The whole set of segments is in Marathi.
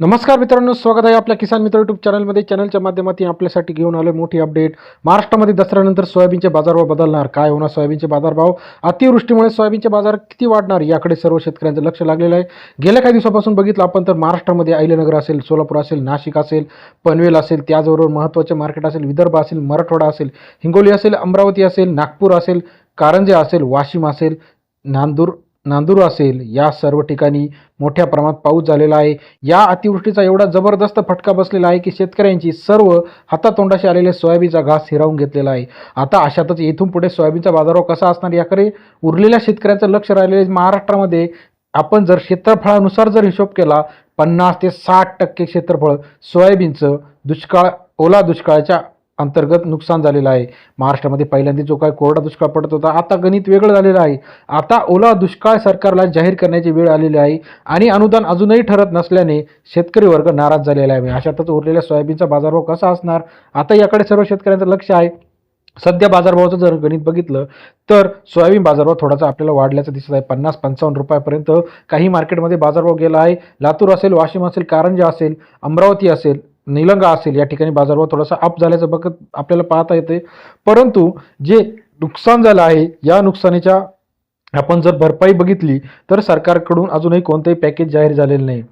नमस्कार मित्रांनो स्वागत आहे आपल्या किसान मित्र युट्यूब चॅनलमध्ये चॅनलच्या माध्यमातून आपल्यासाठी घेऊन आलो मोठी अपडेट महाराष्ट्रामध्ये दसऱ्यानंतर सोयाबीनचे बाजारभाव बदलणार. काय होणार सोयाबीनचे बाजारभाव? अतिवृष्टीमुळे सोयाबीनचे बाजार किती वाढणार? याकडे सर्व शेतकऱ्यांचं लक्ष लागलेलं आहे. गेल्या काही दिवसापासून बघितलं आपण तर महाराष्ट्रामध्ये अहिलेनगर असेल सोलापूर असेल नाशिक असेल पनवेल असेल त्याचबरोबर महत्त्वाचे मार्केट असेल विदर्भ असेल मराठवाडा असेल हिंगोली असेल अमरावती असेल नागपूर असेल कारंजे असेल वाशिम असेल नांदूर नांदूर असेल. या सर्व ठिकाणी मोठ्या प्रमाणात पाऊस झालेला आहे. या अतिवृष्टीचा एवढा जबरदस्त फटका बसलेला आहे की शेतकऱ्यांची सर्व हातातोंडाशी आलेले सोयाबीनचा घास हिरावून घेतलेला आहे. आता अशातच येथून पुढे सोयाबीनचा बाजारभाव कसा असणार याकडे उरलेल्या शेतकऱ्यांचं लक्ष राहिलेलं आहे. महाराष्ट्रामध्ये आपण जर क्षेत्रफळानुसार जर हिशोब केला पन्नास ते साठ टक्के क्षेत्रफळ सोयाबीनचं दुष्काळ ओला दुष्काळाच्या अंतर्गत नुकसान झालेलं आहे. महाराष्ट्रामध्ये पहिल्यांदा जो काय कोरडा दुष्काळ पडत होता आता गणित वेगळं झालेलं आहे. आता ओला दुष्काळ सरकारला जाहीर करण्याची वेळ आलेली आहे आणि अनुदान अजूनही ठरत नसल्याने शेतकरी वर्ग नाराज झालेला आहे. अशातच उरलेल्या सोयाबीनचा बाजारभाव कसा असणार? आता याकडे सर्व शेतकऱ्यांचं लक्ष आहे. सध्या बाजारभावाचं जर गणित बघितलं तर सोयाबीन बाजारभाव थोडासा आपल्याला वाढल्याचं दिसत आहे. पन्नास पंचावन्न रुपयापर्यंत काही मार्केटमध्ये बाजारभाव गेला आहे. लातूर असेल वाशिम असेल कारंजा असेल अमरावती असेल निलंगा असेल या ठिकाणी बाजारभाव थोडासा अप झाल्याचं बघत आपल्याला पाहता येते. परंतु जे नुकसान झालं आहे या नुकसानीच्या आपण जर भरपाई बघितली तर सरकारकडून अजूनही कोणतंही पॅकेज जाहीर झालेलं नाही.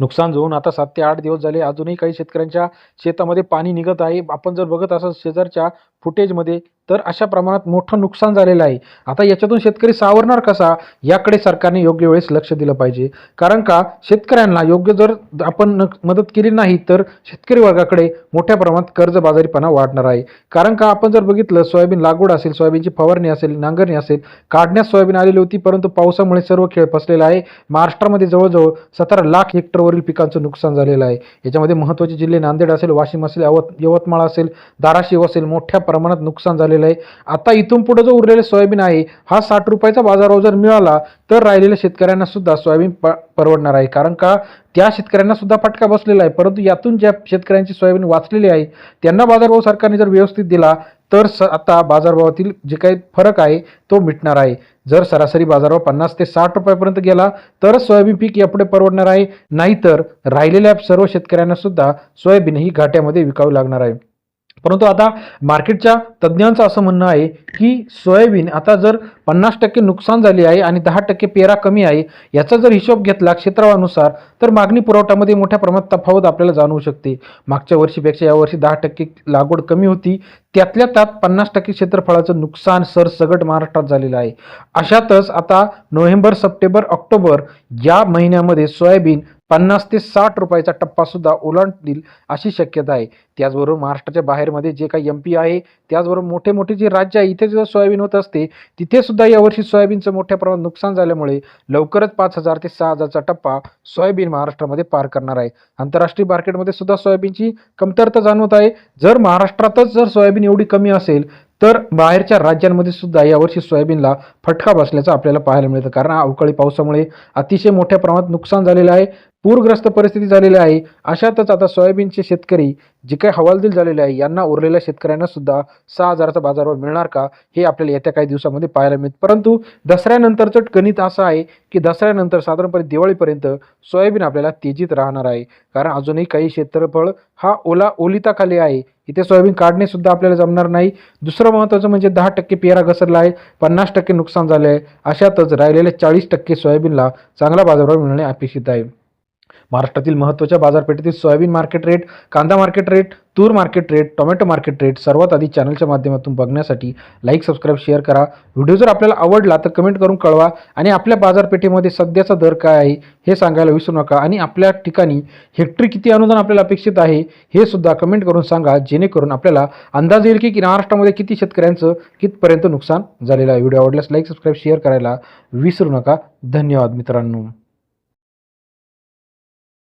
नुकसान होऊन आता सात ते आठ दिवस झाले. अजूनही काही शेतकऱ्यांच्या शेतामध्ये पाणी निघत आहे. आपण जर बघत असाल शेजारच्या फुटेजमध्ये तर अशा प्रमाणात मोठं नुकसान झालेलं आहे. आता याच्यातून शेतकरी सावरणार कसा? याकडे सरकारने योग्य वेळेस लक्ष दिलं पाहिजे. कारण का? शेतकऱ्यांना योग्य जर आपण मदत केली नाही तर शेतकरी वर्गाकडे मोठ्या प्रमाणात कर्जबाजारीपणा वाढणार आहे. कारण का? आपण जर बघितलं सोयाबीन लागवड असेल सोयाबीनची फवारणी असेल नांगरणी असेल काढण्यास सोयाबीन आलेली होती परंतु पावसामुळे सर्व खेळ फसलेला आहे. महाराष्ट्रामध्ये जवळजवळ सतरा लाख हेक्टरवरील पिकांचं नुकसान झालेलं आहे. याच्यामध्ये महत्त्वाचे जिल्हे नांदेड असेल वाशिम असेल यवत यवतमाळ असेल धाराशिव असेल मोठ्या प्रमाणात नुकसान झालेलं आहे. आता इथून पुढे जो उरलेले सोयाबीन आहे हा साठ रुपयाचा बाजारभाव जर मिळाला तर राहिलेल्या शेतकऱ्यांना सुद्धा सोयाबीन प परवडणार आहे. कारण का त्या शेतकऱ्यांना सुद्धा फटका बसलेला आहे. परंतु यातून ज्या शेतकऱ्यांची सोयाबीन वाचलेली आहे त्यांना बाजारभाव सरकारने जर व्यवस्थित दिला तर स आता बाजारभावातील जे काही फरक आहे तो मिटणार आहे. जर सरासरी बाजारभाव पन्नास ते साठ रुपयापर्यंत गेला तरच सोयाबीन पीक यापुढे परवडणार आहे. नाहीतर राहिलेल्या सर्व शेतकऱ्यांना सुद्धा सोयाबीन ही घाट्यामध्ये विकावी लागणार आहे. परंतु आता मार्केटच्या तज्ज्ञांचं असं म्हणणं आहे की सोयाबीन आता जर पन्नास टक्के नुकसान झाले आहे आणि दहा टक्के पेरा कमी आहे याचा जर हिशोब घेतला क्षेत्रानुसार तर मागणी पुरवठ्यामध्ये मोठ्या प्रमाणात तफावत आपल्याला जाणवू शकते. मागच्या वर्षीपेक्षा यावर्षी दहा टक्के लागवड कमी होती. त्यातल्या त्यात पन्नास टक्के क्षेत्रफळाचं नुकसान सरसगट महाराष्ट्रात झालेलं आहे. अशातच आता नोव्हेंबर सप्टेंबर ऑक्टोबर या महिन्यामध्ये सोयाबीन पन्नास ते साठ रुपयाचा टप्पासुद्धा ओलांडतील अशी शक्यता आहे. त्याचबरोबर महाराष्ट्राच्या बाहेरमध्ये जे काही एम पी आहे त्याचबरोबर मोठे मोठे जे राज्य आहे इथे जेव्हा सोयाबीन होत असते तिथेसुद्धा यावर्षी सोयाबीनचं मोठ्या प्रमाणात नुकसान झाल्यामुळे लवकरच पाच हजार ते सहा हजारचा टप्पा सोयाबीन महाराष्ट्रामध्ये पार करणार आहे. आंतरराष्ट्रीय मार्केटमध्ये सुद्धा सोयाबीनची कमतरता जाणवत आहे. जर महाराष्ट्रातच जर सोयाबीन एवढी कमी असेल तर बाहेरच्या राज्यांमध्ये सुद्धा यावर्षी सोयाबीनला फटका बसल्याचं आपल्याला पाहायला मिळतं. कारण अवकाळी पावसामुळे अतिशय मोठ्या प्रमाणात नुकसान झालेलं आहे. पूरग्रस्त परिस्थिती झालेली आहे. अशातच आता सोयाबीनचे शेतकरी जे काही हवालदिल झालेले आहे यांना उरलेल्या शेतकऱ्यांना सुद्धा सहा हजाराचा बाजारभाव मिळणार का? हे आपल्याला येत्या काही दिवसामध्ये पाहायला मिळत परंतु दसऱ्यानंतरचं गणित असं आहे की दसऱ्यानंतर साधारणपणे दिवाळीपर्यंत सोयाबीन आपल्याला तेजीत राहणार आहे. कारण अजूनही काही क्षेत्रफळ हा ओला ओलिताखाली आहे. इथे सोयाबीन काढणे सुद्धा आपल्याला जमणार नाही. दुसरं महत्त्वाचं म्हणजे दहा टक्के पेरा घसरला आहे. पन्नास टक्के नुकसान झाले आहे अशातच राहिलेले चाळीस टक्के सोयाबीनला चांगला बाजारभाव मिळणे अपेक्षित आहे. महाराष्ट्रातील महत्त्वाच्या बाजारपेठेतील सोयाबीन मार्केट रेट कांदा मार्केट रेट तूर market rate tomato market rate सर्वात आधी चॅनलच्या माध्यमातून बघण्यासाठी लाईक सबस्क्राईब शेअर करा. व्हिडिओ जर आपल्याला आवडला तर कमेंट करून कळवा. आणि आपल्या बाजारपेठेमध्ये सध्याचा दर काय आहे हे सांगायला विसरू नका. आणि आपल्या ठिकाणी हेक्टरी किती अनुदान आपल्याला अपेक्षित आहे हे सुद्धा कमेंट करून सांगा. जेणेकरून आपल्याला अंदाज येईल की की महाराष्ट्रामध्ये किती शेतकऱ्यांचं कितपर्यंत नुकसान झालेलं आहे. व्हिडिओ आवडल्यास लाईक सबस्क्राईब शेअर करायला विसरू नका. धन्यवाद मित्रांनो.